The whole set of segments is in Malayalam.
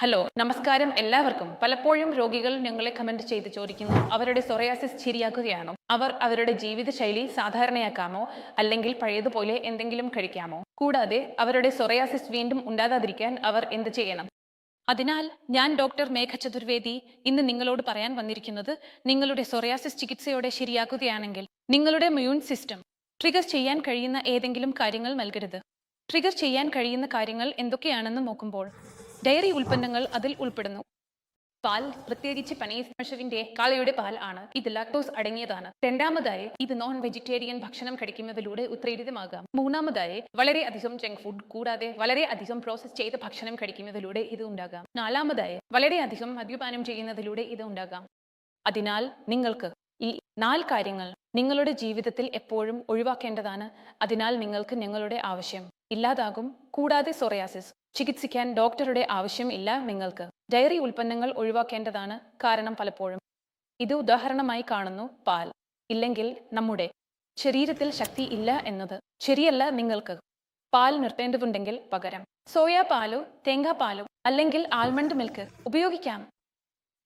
ഹലോ നമസ്കാരം എല്ലാവർക്കും. പലപ്പോഴും രോഗികൾ ഞങ്ങളെ കമന്റ് ചെയ്ത് ചോദിക്കുന്നു അവരുടെ സൊറയാസിസ് ശരിയാക്കുകയാണോ? അവർ അവരുടെ ജീവിതശൈലി സാധാരണയാക്കാമോ? അല്ലെങ്കിൽ പഴയതുപോലെ എന്തെങ്കിലും കഴിക്കാമോ? കൂടാതെ അവരുടെ സൊറയാസിസ് വീണ്ടും ഉണ്ടാകാതിരിക്കാൻ അവർ എന്ത് ചെയ്യണം? അതിനാൽ ഞാൻ ഡോക്ടർ മേഘ ചതുർവേദി ഇന്ന് നിങ്ങളോട് പറയാൻ വന്നിരിക്കുന്നത് നിങ്ങളുടെ സൊറയാസിസ് ചികിത്സയോടെ ശരിയാക്കുകയാണെങ്കിൽ നിങ്ങളുടെ മ്യൂൺ സിസ്റ്റം ട്രിഗർ ചെയ്യാൻ കഴിയുന്ന ഏതെങ്കിലും കാര്യങ്ങൾ നൽകരുത്. ട്രിഗർ ചെയ്യാൻ കഴിയുന്ന കാര്യങ്ങൾ എന്തൊക്കെയാണെന്ന് നോക്കുമ്പോൾ ഡയറി ഉൽപ്പന്നങ്ങൾ അതിൽ ഉൾപ്പെടുന്നു. പാൽ പ്രത്യേകിച്ച് പനീർ പശുവിന്റെ കാളയുടെ പാൽ ആണ്. ഇത് ലാക്ടോസ് അടങ്ങിയതാണ്. രണ്ടാമതായി ഇത് നോൺ വെജിറ്റേറിയൻ ഭക്ഷണം കഴിക്കുന്നതിലൂടെ ഉത്തേജിതമാകാം മൂന്നാമതായി വളരെ അധികം ജങ്ക് ഫുഡ് കൂടാതെ വളരെ അധികം പ്രോസസ് ചെയ്ത ഭക്ഷണം കഴിക്കുന്നതിലൂടെ ഇത് ഉണ്ടാകാം. നാലാമതായി വളരെ അധികം മദ്യപാനം ചെയ്യുന്നതിലൂടെ ഇത് ഉണ്ടാകാം. അതിനാൽ നിങ്ങൾക്ക് ഈ നാല് കാര്യങ്ങൾ നിങ്ങളുടെ ജീവിതത്തിൽ എപ്പോഴും ഒഴിവാക്കേണ്ടതാണ്. അതിനാൽ നിങ്ങൾക്ക് ഞങ്ങളുടെ ആവശ്യം ഇല്ലാതാകും. കൂടാതെ സൊറയാസിസ് ചികിത്സിക്കാൻ ഡോക്ടറുടെ ആവശ്യം ഇല്ല നിങ്ങൾക്ക്. ഡയറി ഉൽപ്പന്നങ്ങൾ ഒഴിവാക്കേണ്ടതാണ് കാരണം പലപ്പോഴും. ഇത് ഉദാഹരണമായി കാണുന്നു പാൽ. ഇല്ലെങ്കിൽ നമ്മുടെ ശരീരത്തിൽ ശക്തി ഇല്ല എന്നത്. ശരിയല്ല നിങ്ങൾക്ക്. പാൽ നിർത്തേണ്ടതുണ്ടെങ്കിൽ പകരം. സോയാ പാലോ തേങ്ങാപ്പാലോ അല്ലെങ്കിൽ ആൽമണ്ട് മിൽക്ക് ഉപയോഗിക്കാം.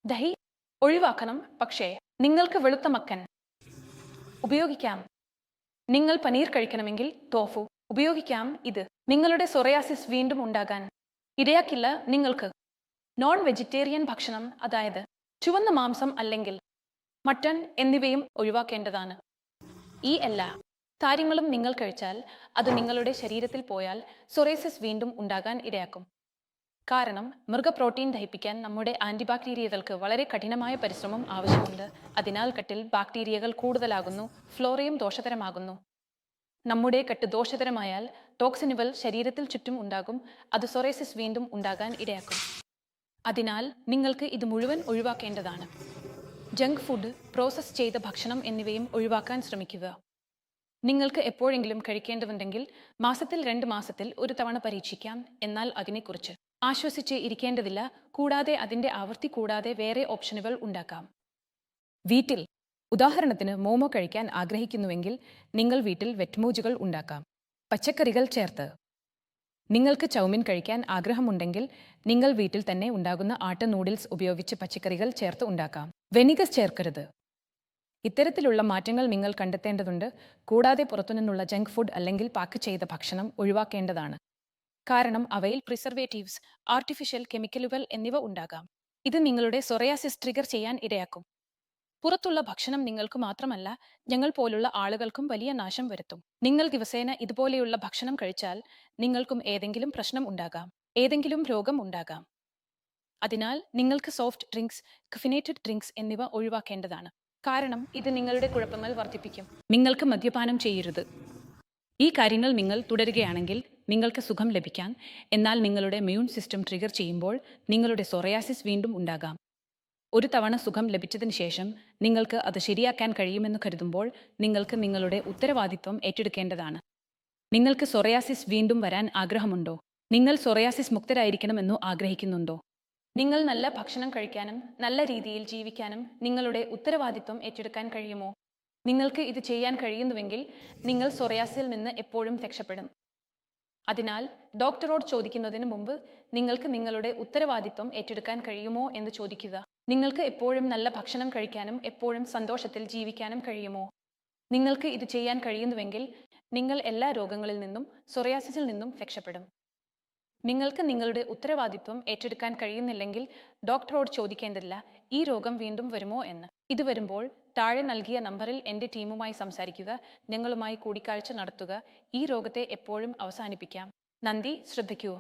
ദഹി ഒഴിവാക്കണം പക്ഷേ നിങ്ങൾക്ക് വെളുത്ത മക്കൻ ഉപയോഗിക്കാം. നിങ്ങൾ പനീർ കഴിക്കണമെങ്കിൽ തോഫു ഉപയോഗിക്കാം ഇത്. നിങ്ങളുടെ സൊറയാസിസ് വീണ്ടും ഉണ്ടാകാൻ. ഇടയാക്കില്ല നിങ്ങൾക്ക്. നോൺ വെജിറ്റേറിയൻ ഭക്ഷണം അതായത് ചുവന്ന മാംസം അല്ലെങ്കിൽ മട്ടൺ എന്നിവയും ഒഴിവാക്കേണ്ടതാണ്. ഈ എല്ലാ കാര്യങ്ങളും നിങ്ങൾ കഴിച്ചാൽ അത് നിങ്ങളുടെ ശരീരത്തിൽ പോയാൽ സൊറേസിസ് വീണ്ടും ഉണ്ടാകാൻ ഇടയാക്കും കാരണം മൃഗപ്രോട്ടീൻ ദഹിപ്പിക്കാൻ നമ്മുടെ ആന്റിബാക്ടീരിയകൾക്ക് വളരെ കഠിനമായ പരിശ്രമം ആവശ്യമുണ്ട്. അതിനാൽ കട്ടിൽ ബാക്ടീരിയകൾ കൂടുതലാകുന്നു ഫ്ലോറയും ദോഷകരമാകുന്നു. നമ്മുടെ കട്ട് ദോഷകരമായാൽ ടോക്സിനുകൾ ശരീരത്തിൽ ചുറ്റും ഉണ്ടാകും അത് സൊറേസിസ് വീണ്ടും ഉണ്ടാകാൻ ഇടയാക്കും. അതിനാൽ നിങ്ങൾക്ക് ഇത് മുഴുവൻ ഒഴിവാക്കേണ്ടതാണ്. ജങ്ക് ഫുഡ് പ്രോസസ്സ് ചെയ്ത ഭക്ഷണം എന്നിവയും ഒഴിവാക്കാൻ ശ്രമിക്കുക. നിങ്ങൾക്ക് എപ്പോഴെങ്കിലും കഴിക്കേണ്ടതുണ്ടെങ്കിൽ മാസത്തിൽ രണ്ട് മാസത്തിൽ ഒരു തവണ പരീക്ഷിക്കാം എന്നാൽ അതിനെക്കുറിച്ച് ആശ്വസിച്ച് ഇരിക്കേണ്ടതില്ല കൂടാതെ അതിന്റെ ആവൃത്തി കൂടാതെ വേറെ ഓപ്ഷനുകൾ ഉണ്ടാക്കാം. വീട്ടിൽ ഉദാഹരണത്തിന് മോമോ കഴിക്കാൻ ആഗ്രഹിക്കുന്നുവെങ്കിൽ നിങ്ങൾ വീട്ടിൽ വെറ്റ്മോജുകൾ ഉണ്ടാക്കാം. പച്ചക്കറികൾ ചേർത്ത്. നിങ്ങൾക്ക് ചൗമിൻ കഴിക്കാൻ ആഗ്രഹമുണ്ടെങ്കിൽ നിങ്ങൾ വീട്ടിൽ തന്നെ ഉണ്ടാകുന്ന ആട്ട നൂഡിൽസ് ഉപയോഗിച്ച് പച്ചക്കറികൾ ചേർത്ത് ഉണ്ടാക്കാം. വെനിഗസ് ചേർക്കരുത്. ഇത്തരത്തിലുള്ള മാറ്റങ്ങൾ നിങ്ങൾ കണ്ടെത്തേണ്ടതുണ്ട്. കൂടാതെ പുറത്തുനിന്നുള്ള ജങ്ക് ഫുഡ് അല്ലെങ്കിൽ പാക്ക് ചെയ്ത ഭക്ഷണം ഒഴിവാക്കേണ്ടതാണ്. കാരണം അവയിൽ പ്രിസർവേറ്റീവ്സ് ആർട്ടിഫിഷ്യൽ കെമിക്കലുകൾ എന്നിവ ഉണ്ടാകാം. ഇത് നിങ്ങളുടെ സൊറയാസിസ് ട്രിഗർ ചെയ്യാൻ ഇടയാക്കും. പുറത്തുള്ള ഭക്ഷണം നിങ്ങൾക്ക് മാത്രമല്ല ഞങ്ങൾ പോലുള്ള ആളുകൾക്കും വലിയ നാശം വരുത്തും. നിങ്ങൾ ദിവസേന ഇതുപോലെയുള്ള ഭക്ഷണം കഴിച്ചാൽ നിങ്ങൾക്കും ഏതെങ്കിലും പ്രശ്നം ഉണ്ടാകാം ഏതെങ്കിലും രോഗം ഉണ്ടാകാം. അതിനാൽ നിങ്ങൾക്ക് സോഫ്റ്റ് ഡ്രിങ്ക്സ് കഫിനേറ്റഡ് ഡ്രിങ്ക്സ് എന്നിവ ഒഴിവാക്കേണ്ടതാണ്. കാരണം ഇത് നിങ്ങളുടെ കുഴപ്പങ്ങൾ വർദ്ധിപ്പിക്കും. നിങ്ങൾക്ക് മദ്യപാനം ചെയ്യരുത്. ഈ കാര്യങ്ങൾ നിങ്ങൾ തുടരുകയാണെങ്കിൽ നിങ്ങൾക്ക് സുഖം ലഭിക്കാം. എന്നാൽ നിങ്ങളുടെ മ്യൂൺ സിസ്റ്റം ട്രിഗർ ചെയ്യുമ്പോൾ നിങ്ങളുടെ സൊറയാസിസ് വീണ്ടും ഉണ്ടാകാം. ഒരു തവണ സുഖം ലഭിച്ചതിന് ശേഷം നിങ്ങൾക്ക് അത് ശരിയാക്കാൻ കഴിയുമെന്ന് കരുതുമ്പോൾ നിങ്ങൾക്ക് നിങ്ങളുടെ ഉത്തരവാദിത്വം ഏറ്റെടുക്കേണ്ടതാണ്. നിങ്ങൾക്ക് സൊറയാസിസ് വീണ്ടും വരാൻ ആഗ്രഹമുണ്ടോ? നിങ്ങൾ സൊറയാസിസ് മുക്തരായിരിക്കണമെന്നോ ആഗ്രഹിക്കുന്നുണ്ടോ? നിങ്ങൾ നല്ല ഭക്ഷണം കഴിക്കാനും നല്ല രീതിയിൽ ജീവിക്കാനും നിങ്ങളുടെ ഉത്തരവാദിത്വം ഏറ്റെടുക്കാൻ കഴിയുമോ? നിങ്ങൾക്ക് ഇത് ചെയ്യാൻ കഴിയുന്നുവെങ്കിൽ നിങ്ങൾ സൊറയാസിൽ നിന്ന് എപ്പോഴും രക്ഷപ്പെടും. അതിനാൽ ഡോക്ടറോട് ചോദിക്കുന്നതിന് മുമ്പ് നിങ്ങൾക്ക് നിങ്ങളുടെ ഉത്തരവാദിത്വം ഏറ്റെടുക്കാൻ കഴിയുമോ എന്ന് ചോദിക്കുക. നിങ്ങൾക്ക് എപ്പോഴും നല്ല ഭക്ഷണം കഴിക്കാനും എപ്പോഴും സന്തോഷത്തിൽ ജീവിക്കാനും കഴിയുമോ? നിങ്ങൾക്ക് ഇത് ചെയ്യാൻ കഴിയുന്നുവെങ്കിൽ നിങ്ങൾ എല്ലാ രോഗങ്ങളിൽ നിന്നും സൊറിയാസിസിൽ നിന്നും രക്ഷപ്പെടും. നിങ്ങൾക്ക് നിങ്ങളുടെ ഉത്തരവാദിത്വം ഏറ്റെടുക്കാൻ കഴിയുന്നില്ലെങ്കിൽ ഡോക്ടറോട് ചോദിക്കേണ്ടതില്ല ഈ രോഗം വീണ്ടും വരുമോ എന്ന്. ഇത് വരുമ്പോൾ താഴെ നൽകിയ നമ്പറിൽ എന്റെ ടീമുമായി സംസാരിക്കുക ഞങ്ങളുമായി കൂടിക്കാഴ്ച നടത്തുക ഈ രോഗത്തെ എപ്പോഴും അവസാനിപ്പിക്കാം. നന്ദി ശ്രദ്ധിക്കൂ.